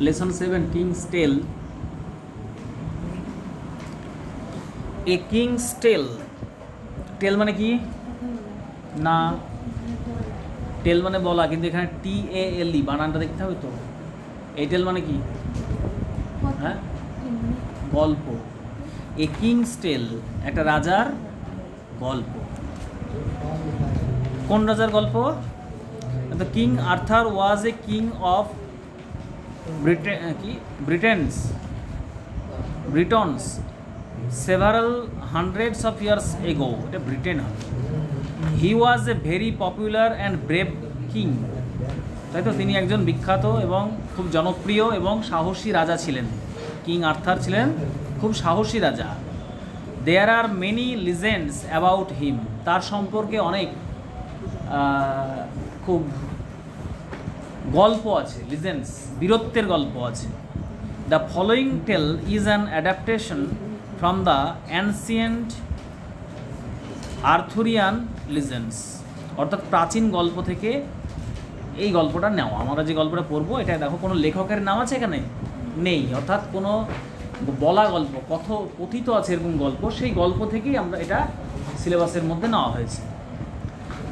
Lesson seven king's tale. A king's tale. Tale মানে কি? না। টেল মানে বলা, কিন্তু এখানে টি এ এল ই বানানটা দেখতে হবে তো। এই টেল মানে কি? হ্যাঁ? গল্প। এ কিংস টেল, একটা রাজার গল্প। কোন রাজার গল্প? The king Arthur was a king of Britain কি Britons Britons several hundreds of years ago এটা Britain he was a very popular and brave king তাই তো তিনি একজন বিখ্যাত এবং খুব জনপ্রিয় এবং সাহসী রাজা ছিলেন। কিং আর্থার ছিলেন, খুব সাহসী রাজা। There are many legends about him তার সম্পর্কে অনেক খুব গল্প আছে লিজেন্স বীরত্বের গল্প আছে। The following tale is an adaptation from the ancient Arthurian legends অর্থাৎ প্রাচীন গল্প থেকে এই গল্পটা নেওয়া আমরা যে গল্পটা পড়ব এটা দেখো কোনো লেখকের নাম আছে এখানে? নেই। অর্থাৎ কোনো বলা গল্প, কথ, কথিত আছে এরকম গল্প, সেই গল্প থেকেই আমরা এটা সিলেবাসের মধ্যে নেওয়া হয়েছে।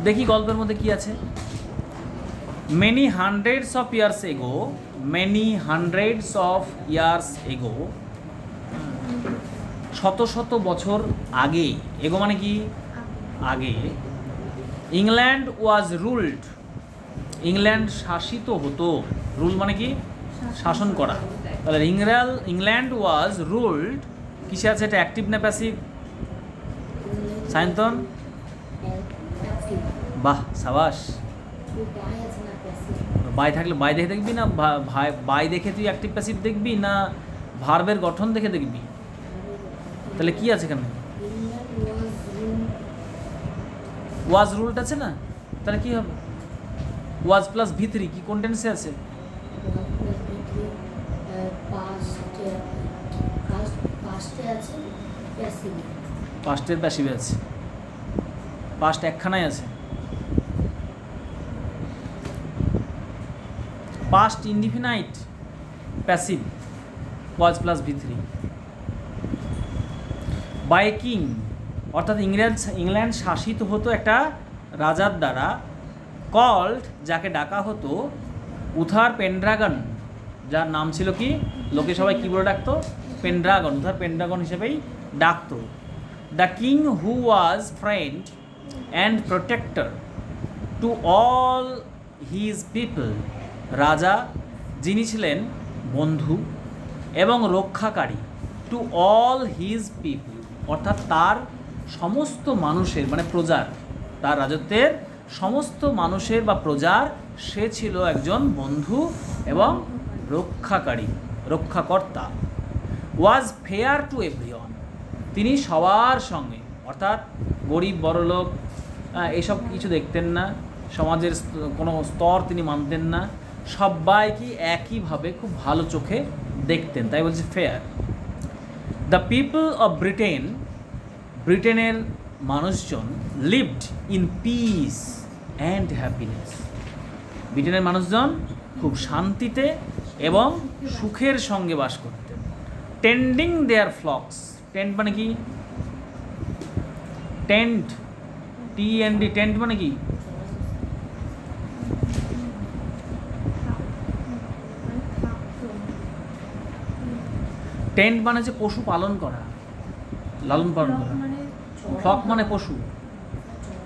দেখি গল্পের মধ্যে কি আছে। Many hundreds of years ago many hundreds of years ago শত শত বছর আগে এগো মানে কি? আগে ইংল্যান্ড ওয়াজ রুলড ইংল্যান্ড শাসিত হতো। রুল মানে কি? শাসন করা। তাহলে ইংরাল ইংল্যান্ড ওয়াজ রুলড কিসে আছে এটা? অ্যাক্টিভ না প্যাসিভ সায়ন্তন? বাহ সাবাস। বাই থাকলে বাই দেখে দেখবি না? ভাই- বাই দেখে তুই অ্যাক্টিভ প্যাসিভ দেখবি না ভার্বের গঠন দেখে দেখবি? তাহলে কি আছে এখানে? ওয়াজ রুলড আছে না? তাহলে কি হবে? ওয়াজ প্লাস ভিতরি কি কোন টেন্সে আছে পাস্টের প্যাসিভে আছে। পাস্ট একখানায় আছে। Indefinite passive was plus V three by king অর্থাৎ ইংরেজ ইংল্যান্ড শাসিত হতো একটা রাজার দ্বারা কল্ড যাকে ডাকা হতো, উথার পেন্ড্রাগন, যার নাম ছিল কি? লোকে সবাই কী বলে ডাকতো? পেন্ড্রাগন, উথার পেন্ড্রাগন হিসেবেই ডাকতো। The king who was friend and protector to all his people রাজা, যিনি ছিলেন বন্ধু এবং রক্ষাকারী টু অল হিজ পিপল অর্থাৎ তার সমস্ত মানুষের মানে প্রজার, তার রাজত্বের সমস্ত মানুষের বা প্রজার, সে ছিল একজন বন্ধু এবং রক্ষাকারী, রক্ষাকর্তা। ওয়াজ ফেয়ার টু এভরিওয়ান তিনি সবার সঙ্গে, অর্থাৎ গরিব বড়লোক এসব কিছু দেখতেন না। সমাজের কোনো স্তর তিনি মানতেন না। সবাইকে একইভাবে খুব ভালো চোখে দেখতেন? তাই বলছে fair the people of Britain ব্রিটেনের মানুষজন lived in peace and happiness ব্রিটেনের মানুষজন খুব শান্তিতে এবং সুখের সঙ্গে বাস করতেন। টেন্ডিং দেয়ার ফ্লক্স টেন্ট মানে কি? Tend T N D tend মানে কি? টেন্ট মানে হচ্ছে পশু পালন করা লালন পালন করা। ফ্লক মানে পশু।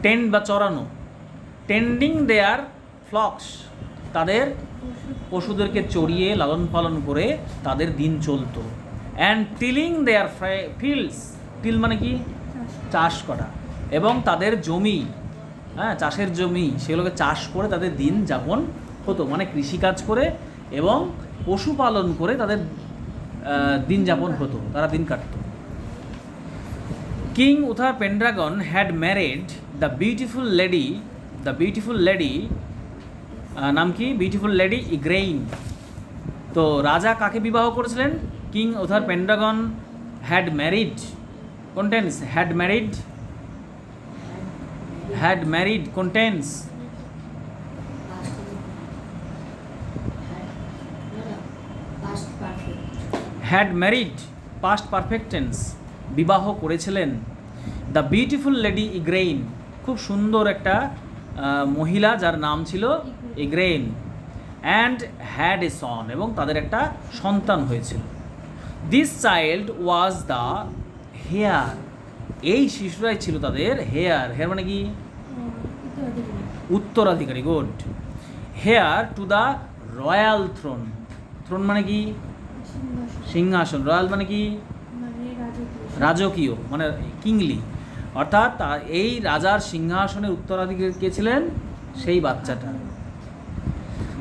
টেন্ট বা চড়ানো। টেন্ডিং দেয়ার ফ্লক্স তাদের পশুদেরকে চড়িয়ে লালন পালন করে তাদের দিন চলতো। And tilling their fields till মানে কি? চাষ করা। এবং তাদের জমি হ্যাঁ চাষের জমি সেগুলোকে চাষ করে তাদের দিন যাপন হতো। মানে কৃষিকাজ করে এবং পশুপালন করে তাদের দিন যাপন হতো, তারা দিন কাটতো। King Uther Pendragon had married the beautiful lady the beautiful lady নাম কি? বিউটিফুল লেডি ইগ্রেইন তো রাজা কাকে বিবাহ করেছিলেন? King Uther Pendragon had married Constance had married had married কোন had married past perfect tense বিবাহ করেছিলেন। দ্য বিউটিফুল লেডি ইগ্রেইন খুব সুন্দর একটা মহিলা যার নাম ছিল ইগ্রেইন অ্যান্ড হ্যাড এ সন এবং তাদের একটা সন্তান হয়েছিল। This child was the heir এই শিশুরাই ছিল তাদের হেয়ার হেয়ার মানে কি? উত্তরাধিকারী good heir to the royal throne throne মানে কি? সিংহাসন। রয়্যাল মানে কি? রাজকীয়। মানে কিংলি। অর্থাৎ এই রাজার সিংহাসনের উত্তরাধিকারী কে ছিলেন? সেই বাচ্চাটা।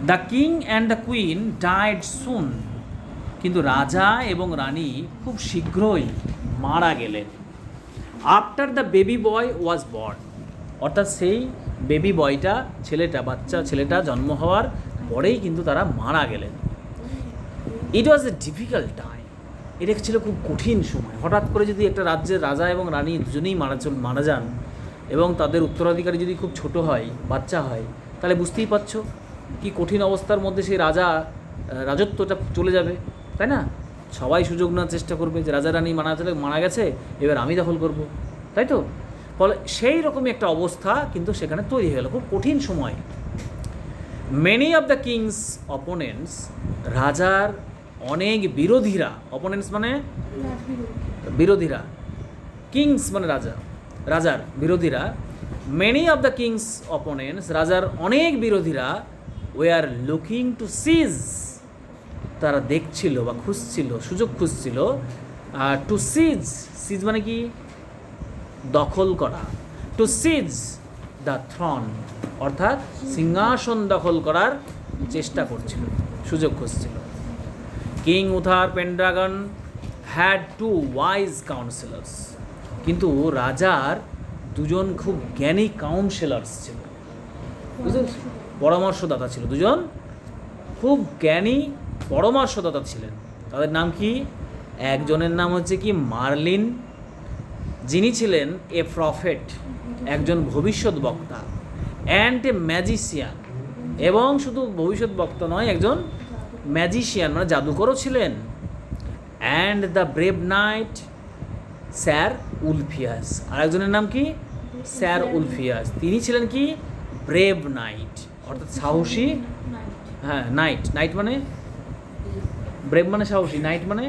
The king and the queen died soon. কিন্তু রাজা এবং রানী খুব শীঘ্রই মারা গেলেন। After the baby boy was born. অর্থাৎ সেই বেবি বয়টা ছেলেটা বাচ্চা ছেলেটা জন্ম হওয়ার পরেই কিন্তু তারা মারা গেলেন। ইট ওয়াজ এ ডিফিকাল্ট টাইম এটা ছিল খুব কঠিন সময়। হঠাৎ করে যদি একটা রাজ্যের রাজা এবং রানী দুজনেই মারা চল মারা যান এবং তাদের উত্তরাধিকারী যদি খুব ছোট হয়, বাচ্চা হয়, তাহলে বুঝতেই পারছ কি কঠিন অবস্থার মধ্যে সেই রাজা রাজত্বটা চলে যাবে, তাই না? সবাই সুযোগ নেওয়ার চেষ্টা করবে যে রাজা, রানী মারা চলে মারা গেছে, এবার আমি দখল করব, তাই তো? ফলে সেই রকমই একটা অবস্থা কিন্তু সেখানে তৈরি হয়ে গেল, খুব কঠিন সময়। Many of the king's opponents রাজার অনেক বিরোধীরা অপোনেন্টস মানে বিরোধীরা কিংস মানে রাজা, রাজার বিরোধীরা many of the king's opponents রাজার অনেক বিরোধীরা were looking to seize তারা দেখছিল বা খুঁজছিল, সুযোগ খুঁজছিল টু সিজ সিজ মানে কি? দখল করা টু সিজ দ্য থ্রন অর্থাৎ সিংহাসন দখল করার চেষ্টা করছিল, সুযোগ খুঁজছিল। King Uther Pendragon had two wise councillors কিন্তু রাজার দুজন খুব জ্ঞানী কাউন্সিলার্স ছিল। পরামর্শদাতা ছিল। দুজন খুব জ্ঞানী পরামর্শদাতা ছিলেন। তাদের নাম কি? একজনের নাম হচ্ছে কি? মার্লিন। যিনি ছিলেন এ প্রফেট একজন ভবিষ্যৎ বক্তা। অ্যান্ড এ ম্যাজিশিয়ান এবং শুধু ভবিষ্যৎ বক্তা নয়, একজন ম্যাজিশিয়ান মানে জাদুকরও ছিলেন। And the brave knight sir Ulfius আর একজনের নাম কি? স্যার উলফিয়াস তিনি ছিলেন কি? ব্রেভ নাইট অর্থাৎ সাহসী হ্যাঁ নাইট নাইট মানে? ব্রেভ মানে সাহসী। নাইট মানে?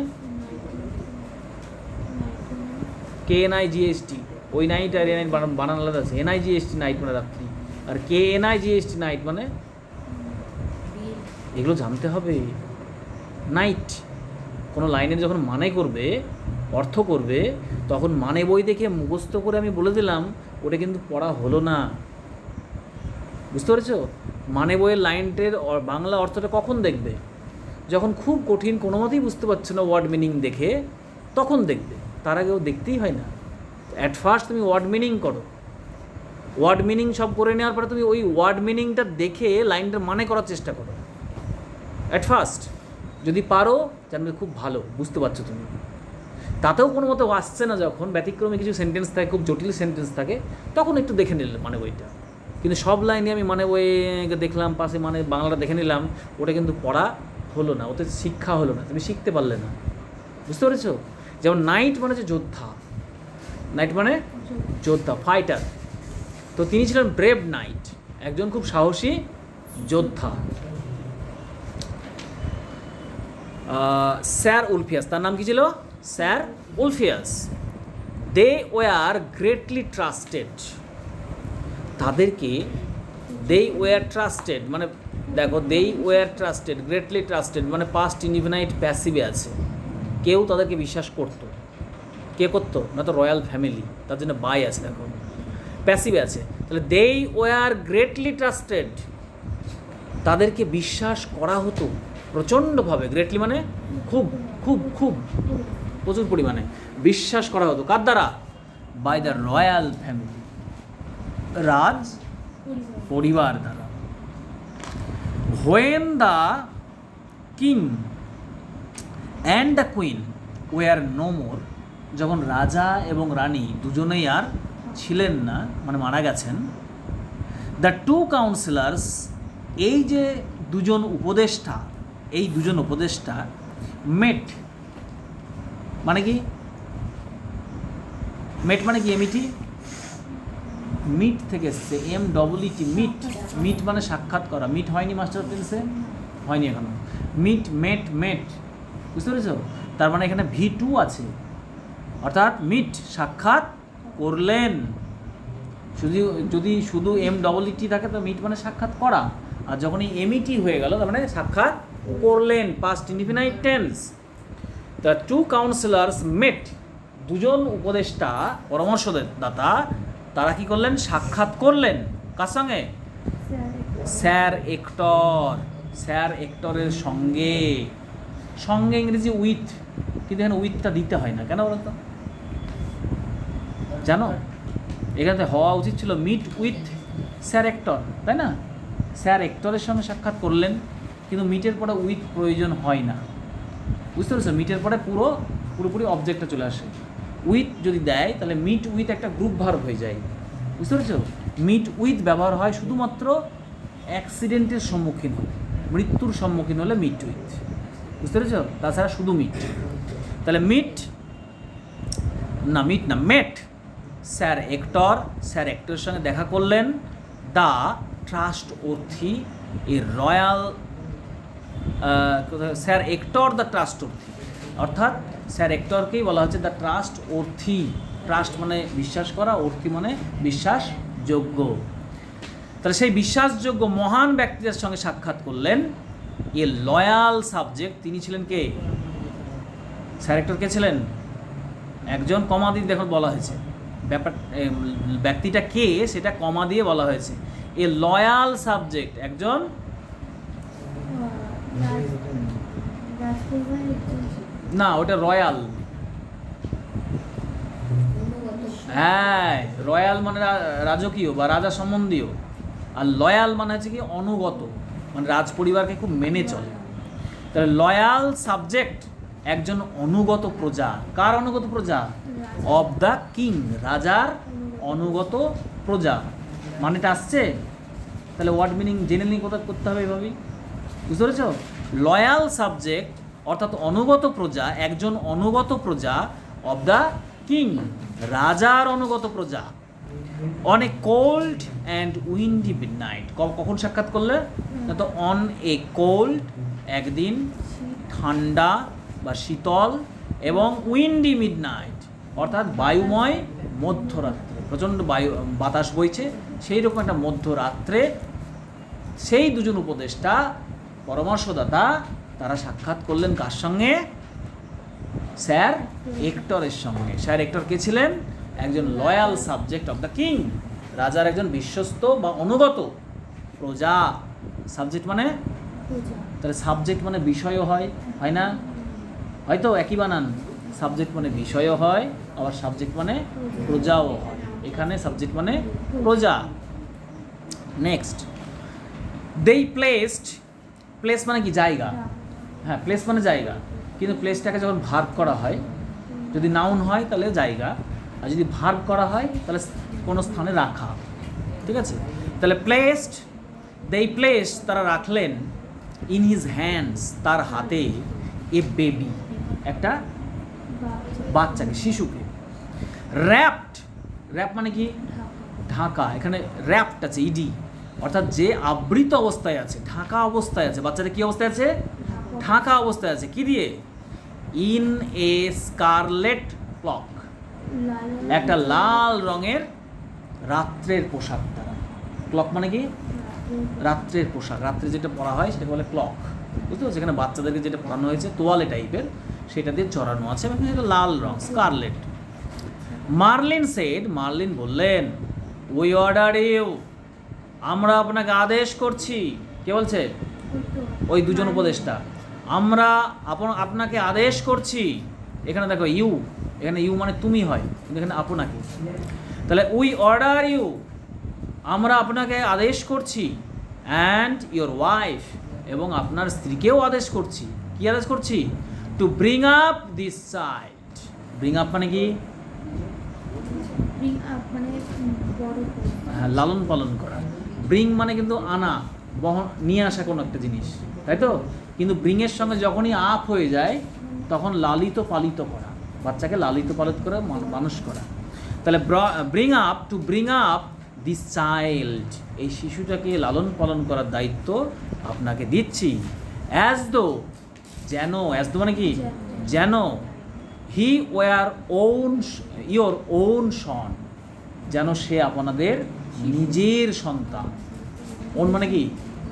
কে এন আই জিএসটি ওই নাইট আর এন আই বানান আলাদা আছে। এন আই জিএসটি নাইট মানে রাত্রি। আর K N I GST knight মানে? এগুলো জানতে হবে। নাইট কোনো লাইনের যখন মানে করবে, অর্থ করবে, তখন মানে বই দেখে মুখস্থ করে আমি বলে দিলাম, ওটা কিন্তু পড়া হলো না। বুঝতে পেরেছ? মানে বইয়ের লাইনটের বাংলা অর্থটা কখন দেখবে? যখন খুব কঠিন কোনো মতেই বুঝতে পারছ না ওয়ার্ড মিনিং দেখে, তখন দেখবে। তার আগেও দেখতেই হয় না। অ্যাট ফার্স্ট তুমি ওয়ার্ড মিনিং করো। ওয়ার্ড মিনিং সব করে নেওয়ার পরে তুমি ওই ওয়ার্ড মিনিংটা দেখে লাইনটার মানে করার চেষ্টা করো। অ্যাট ফার্স্ট যদি পারো জানবে খুব ভালো, বুঝতে পারছ তুমি। তাতেও কোনো মতো আসছে না যখন, ব্যতিক্রমে কিছু সেন্টেন্স থাকে, খুব জটিল সেন্টেন্স থাকে, তখন একটু দেখে নিলে মানে বইটা কিন্তু সব লাইনে আমি মানে বই দেখলাম, পাশে মানে বাংলাটা দেখে নিলাম, ওটা কিন্তু পড়া হলো না, ওতে শিক্ষা হলো না, তুমি শিখতে পারলে না। বুঝতে পেরেছ? যেমন নাইট মানে হচ্ছে যোদ্ধা। নাইট মানে যোদ্ধা ফাইটার তো তিনি ছিলেন ব্রেভ নাইট একজন খুব সাহসী যোদ্ধা। স্যার উলফিয়াস, তার নাম কি ছিল? Sir Ulfius. They were greatly trusted তাদেরকে দে ওয়ার ট্রাস্টেড মানে দেখো they were trusted greatly trusted মানে পাস্ট ইনডিফিনাইট প্যাসিভে আছে। কেউ তাদেরকে বিশ্বাস করতো। কে করতো? না তো রয়্যাল ফ্যামিলি তার জন্য বাই আছে, দেখো। প্যাসিভে আছে। তাহলে দে ওয়ার গ্রেটলি ট্রাস্টেড তাদেরকে বিশ্বাস করা হতো। প্রচণ্ডভাবে গ্রেটলি মানে খুব খুব খুব প্রচুর পরিমাণে বিশ্বাস করা হতো। কার দ্বারা? বাই দ্য রয়্যাল ফ্যামিলি রাজ পরিবার দ্বারা। When the king and the queen were no more যখন রাজা এবং রানী দুজনেই আর ছিলেন না মানে মারা গেছেন দ্য টু কাউন্সিলার্স এই যে দুজন উপদেষ্টা এই দুজন উপদেষ্টা মেট মানে কি? মেট মানে কি এমিটি মিট থেকে এসছে M double E T meet. Meet মানে সাক্ষাৎ করা। মিট হয়নি, মাস্টার টেন্সে হয়নি এখনও। Meet, met met. বুঝতে পেরেছ? তার মানে এখানে ভি টু আছে। অর্থাৎ মিট সাক্ষাৎ করলেন। শুধু যদি শুধু এম ডবল ইটি থাকে, তো মিট মানে সাক্ষাৎ করা। আর যখন এই এমইটি হয়ে গেল, তার মানে সাক্ষাৎ করলেন past indefinite tense the two councillors met দুজন উপদেষ্টা, পরামর্শদাতা তারা কি করলেন? সাক্ষাৎ করলেন। কার সঙ্গে? Sir Ector. স্যার এক্টরের সঙ্গে। সঙ্গে ইংরেজি উইথ কিন্তু এখানে উইথটা দিতে হয় না। কেন বলতো জানো? এখানে হওয়া উচিত ছিল মিট উইথ স্যার এক্টর, তাই না? স্যার এক্টরের সঙ্গে সাক্ষাৎ করলেন, কিন্তু মিটের পরে উইথ প্রয়োজন হয় না। বুঝতে পেরেছ মিটের পরে পুরো, পুরোপুরি অবজেক্টটা চলে আসে। উইথ যদি দেয়, তাহলে মিট উইথ একটা গ্রুপ ভার্ব হয়ে যায়। বুঝতে পেরেছ? মিট উইথ ব্যবহার হয় শুধুমাত্র অ্যাক্সিডেন্টের সম্মুখীন হলে, মৃত্যুর সম্মুখীন হলে মিট উইথ। বুঝতে পেরেছ? তাছাড়া শুধু মিট। তাহলে মিট, না মিট না, মেট। স্যার এক্টর, স্যার এক্টরের সঙ্গে দেখা করলেন the trustworthy, a royal sir Ector the trustworthy. অর্থাৎ স্যার এক্টরকেই বলা হচ্ছে দ্য ট্রাস্ট অর্থী। ট্রাস্ট মানে বিশ্বাস করা, অর্থি মানে বিশ্বাসযোগ্য। তাহলে সেই বিশ্বাসযোগ্য মহান ব্যক্তিদের সঙ্গে সাক্ষাৎ করলেন এ লয়াল সাবজেক্ট। তিনি ছিলেন কে? স্যার এক্টর কে ছিলেন? একজন কমা দিয়ে দেখুন বলা হয়েছে। ব্যাপার ব্যক্তিটা কে সেটা কমা দিয়ে বলা হয়েছে। এ লয়াল সাবজেক্ট একজন? না ওটা রয়্যাল হ্যাঁ রয়্যাল মানে রাজকীয় বা রাজা সম্বন্ধীয়। আর লয়াল মানে হচ্ছে কি অনুগত মানে রাজ পরিবারকে খুব মেনে চলে। তাহলে লয়াল সাবজেক্ট একজন অনুগত প্রজা। কার অনুগত প্রজা? অব দ্য কিং রাজার অনুগত প্রজা। মানেটা আসছে? তাহলে ওয়ার্ড মিনিং জেনে নিয়ে কোথাও করতে হবে এভাবেই। বুঝতে পেরেছ? লয়াল সাবজেক্ট অর্থাৎ অনুগত প্রজা একজন অনুগত প্রজা অব দ্য কিং রাজার অনুগত প্রজা on a cold and windy midnight কখন সাক্ষাৎ করলে? না তো অন এ কোল্ড একদিন ঠান্ডা বা শীতল এবং উইন্ডি মিড নাইট অর্থাৎ বায়ুময় মধ্যরাত্রে। প্রচণ্ড বায়ু বাতাস বইছে। সেই রকম একটা মধ্যরাত্রে সেই দুজন উপদেষ্টা, পরামর্শদাতা, তারা সাক্ষাৎ করলেন কার সঙ্গে? স্যার এক্টরের সঙ্গে। স্যার এক্টর কে ছিলেন? একজন loyal subject of the king রাজার একজন বিশ্বস্ত বা অনুগত প্রজা। সাবজেক্ট মানে? তাহলে সাবজেক্ট মানে বিষয়ও হয় হয় না? হয়তো একই বানান। সাবজেক্ট মানে বিষয়ও হয়, আবার সাবজেক্ট মানে প্রজাও হয়। এখানে সাবজেক্ট মানে প্রজা। নেক্সট দেই প্লেসড প্লেস মানে কি? জায়গা। হ্যাঁ। প্লেস মানে জায়গা। কিন্তু প্লেসটাকে যখন ভার্ব করা হয় যদি নাউন হয় তাহলে জায়গা। আর যদি ভার্ব করা হয় তাহলে কোনো স্থানে রাখা। ঠিক আছে? তাহলে প্লেসড দেই প্লেস তারা রাখলেন ইন হিজ হ্যান্ডস তার হাতে এ বেবি একটা বাচ্চাকে শিশুকে। র্যাপড র্যাপ মানে কি? ঢাকা। এখানে র্যাপড আছে ইডি অর্থাৎ যে আবৃত অবস্থায় আছে ঢাকা অবস্থায় আছে বাচ্চাটা কি অবস্থায় আছে? ঢাকা। অবস্থায় আছে কি দিয়ে? ইন এ স্কারলেট ক্লক একটা লাল রঙের রাত্রের পোশাক দ্বারা। ক্লক মানে কি? রাত্রের পোশাক। রাত্রে যেটা পরা হয় সেটা বলে ক্লক বুঝতে পারছ এখানে বাচ্চাদেরকে যেটা পরানো হয়েছে তোয়ালে টাইপের সেটা দিয়ে চড়ানো আছে এবং এটা লাল রং স্কারলেট মার্লিন সেড, মার্লিন বললেন উই অর্ডার ইউ আমরা আপনাকে আদেশ করছি। কে বলছে? ওই দুজন উপদেষ্টা। আমরা আপন, আপনাকে আদেশ করছি। এখানে দেখো ইউ, এখানে ইউ মানে তুমি হয়, কিন্তু এখানে আপনাকে। তাহলে উই অর্ডার ইউ, আমরা আপনাকে আদেশ করছি। অ্যান্ড ইওর ওয়াইফ এবং আপনার স্ত্রীকেও আদেশ করছি। কি আদেশ করছি? To bring up this sight. Bring up মানে কি? হ্যাঁ, লালন পালন করা। ব্রিং মানে কিন্তু আনা বহন নিয়ে আসা কোনো একটা জিনিস তাই তো? কিন্তু ব্রিংয়ের সঙ্গে যখনই আপ হয়ে যায় তখন লালিত পালিত করা বাচ্চাকে লালিত পালিত করে মান- মানুষ করা। তাহলে bring up to bring up this child এই শিশুটাকে লালন পালন করার দায়িত্ব আপনাকে দিচ্ছি। অ্যাজ দো যেন অ্যাজ দো মানে কি? যেন he were own your own son যেন সে আপনাদের নিজের সন্তান। ওন মানে কি?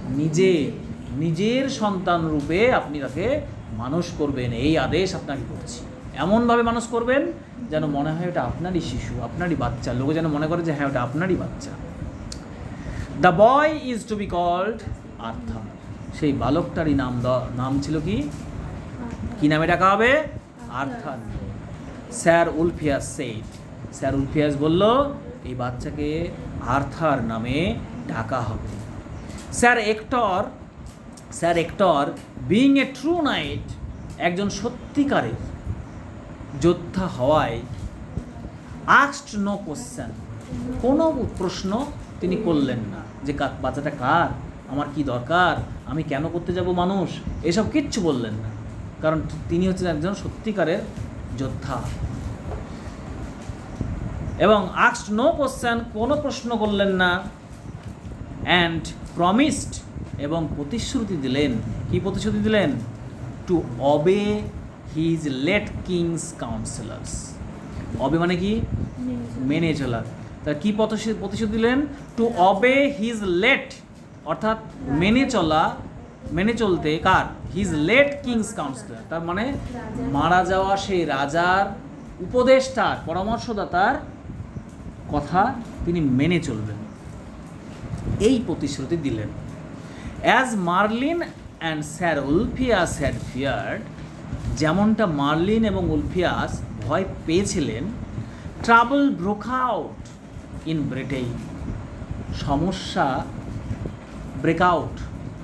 নিজে নিজের সন্তান রূপে আপনি তাকে মানুষ করবেন। এই আদেশ আপনাকে করছি। এমনভাবে মানুষ করবেন যেন মনে হয় ওটা আপনারই শিশু আপনারই বাচ্চা। লোকে যেন মনে করে যে হ্যাঁ ওটা আপনারই বাচ্চা। The boy is to be called Arthur সেই বালকটারই নাম দ- নাম ছিল কি? কি নামে ডাকা হবে? Arthur sir Ulfius said. Sir Ulfius বলল, এই বাচ্চাকে আর্থার নামে ডাকা হবে। Sir Ector sir Ector being a true knight, একজন সত্যিকারের যোদ্ধা হওয়ায় আক্সড নো কোশ্চেন। কোনো প্রশ্ন তিনি করলেন না। যে বাচ্চাটা কার? আমার কি দরকার? আমি কেন করতে যাব মানুষ? এসব কিচ্ছু বললেন না। কারণ তিনি হচ্ছেন একজন সত্যিকারের যোদ্ধা। এবং আক্সড নো কোশ্চেন কোনো প্রশ্ন করলেন না। অ্যান্ড প্রমিসড এবং প্রতিশ্রুতি দিলেন। কি প্রতিশ্রুতি দিলেন? To obey his late king's councillors obey মানে কি? মেনে চলা। তা কি প্রতিশ্রুতি দিলেন? টু অবে হিজ লেট অর্থাৎ মেনে চলা মেনে চলতে কার? হিজ লেট কিংস কাউন্সিলর তার মানে মারা যাওয়া সেই রাজার উপদেষ্টার, পরামর্শদাতার কথা তিনি মেনে চলবেন। এই প্রতিশ্রুতি দিলেন। As Merlin and sir Ulfius had feared যেমনটা মার্লিন এবং উলফিয়াস ভয় পেয়েছিলেন trouble broke out in Britain সমস্যা ব্রেকআউট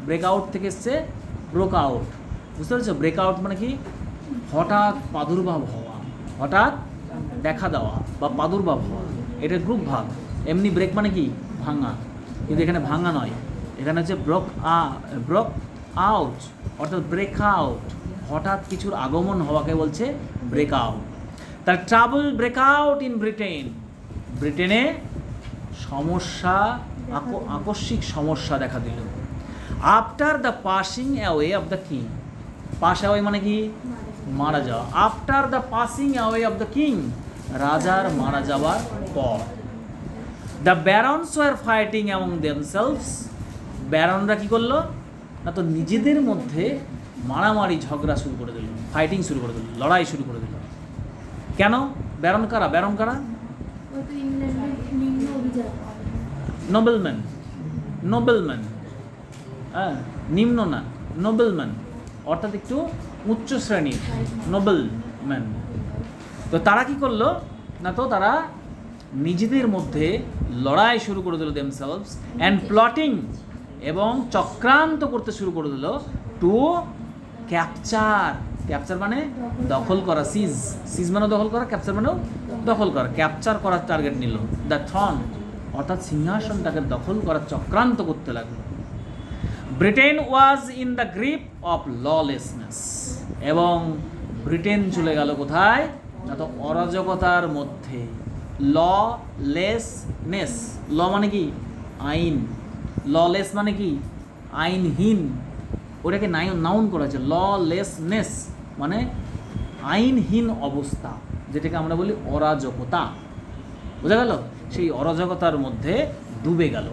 ব্রেকআউট থেকে এসছে ব্রোক আউট বুঝতে পেরেছ? ব্রেকআউট মানে কি? হঠাৎ প্রাদুর্ভাব হওয়া, হঠাৎ দেখা দেওয়া বা প্রাদুর্ভাব হওয়া। এটা গ্রুপ ভাব এমনি ব্রেক মানে কি? ভাঙা। কিন্তু এখানে ভাঙা নয়। এখানে হচ্ছে ব্রক আ ব্রক আউট অর্থাৎ ব্রেক আউট হঠাৎ কিছুর আগমন হওয়াকে বলছে ব্রেক আউট তার trouble break out in Britain ব্রিটেনে সমস্যা, আক- আকস্মিক সমস্যা দেখা দিল। After the passing away of the king pass away মানে কি? মারা যাওয়া। After the passing away of the king রাজার মারা যাওয়ার পর। The barons were fighting among themselves ব্যারনরা কী করল? না তো নিজেদের মধ্যে মারামারি ঝগড়া শুরু করে দিল। ফাইটিং শুরু করে দিল। লড়াই শুরু করে দিল। কেন? ব্যারন কারা? ব্যারন কারা? নোবেলম্যান নোবেলম্যান হ্যাঁ নিম্ন না নোবেলম্যান অর্থাৎ একটু উচ্চ শ্রেণির নোবেলম্যান তো তারা কি করল? না তো, তারা নিজেদের মধ্যে লড়াই শুরু করে দিল দেমসেলভস অ্যান্ড প্লটিং এবং চক্রান্ত করতে শুরু করে দিল টু ক্যাপচার ক্যাপচার মানে দখল করা সিজ সিজ মানে দখল করা ক্যাপচার মানেও দখল করা। ক্যাপচার করার টার্গেট নিল। দ্য থ্রন অর্থাৎ সিংহাসনটাকে দখল করার চক্রান্ত করতে লাগল। Britain was in the grip of lawlessness. এবং ব্রিটেন চলে গেল কোথায়? না তো অরাজকতার মধ্যে। ল লেসনেস ল মানে কি? আইন। ললেস মানে কি? আইনহীন। ওটাকে নাউন করা হয়েছে। ল লেসনেস মানে আইনহীন অবস্থা, যেটাকে আমরা বলি অরাজকতা। বোঝা গেল? সেই অরাজকতার মধ্যে ডুবে গেল।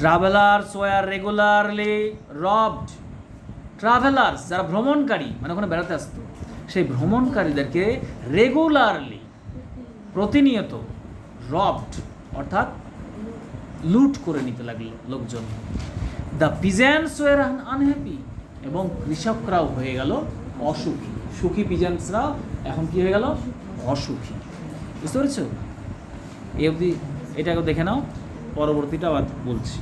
Travellers were regularly robbed travellers যারা ভ্রমণকারী মানে ওখানে বেড়াতে আসতো, সেই ভ্রমণকারীদেরকে রেগুলারলি প্রতিনিয়ত রবড অর্থাৎ লুট করে নিতে লাগল লোকজন। দ্য পিজেন্টস ওয়ার আনহ্যাপি এবং কৃষকরাও হয়ে গেল অসুখী। সুখী পিজেন্টসরাও এখন কি হয়ে গেল? অসুখী। বুঝতে পেরেছ? এই অবধি এটাকে দেখে নাও, পরবর্তীটা আবার বলছি।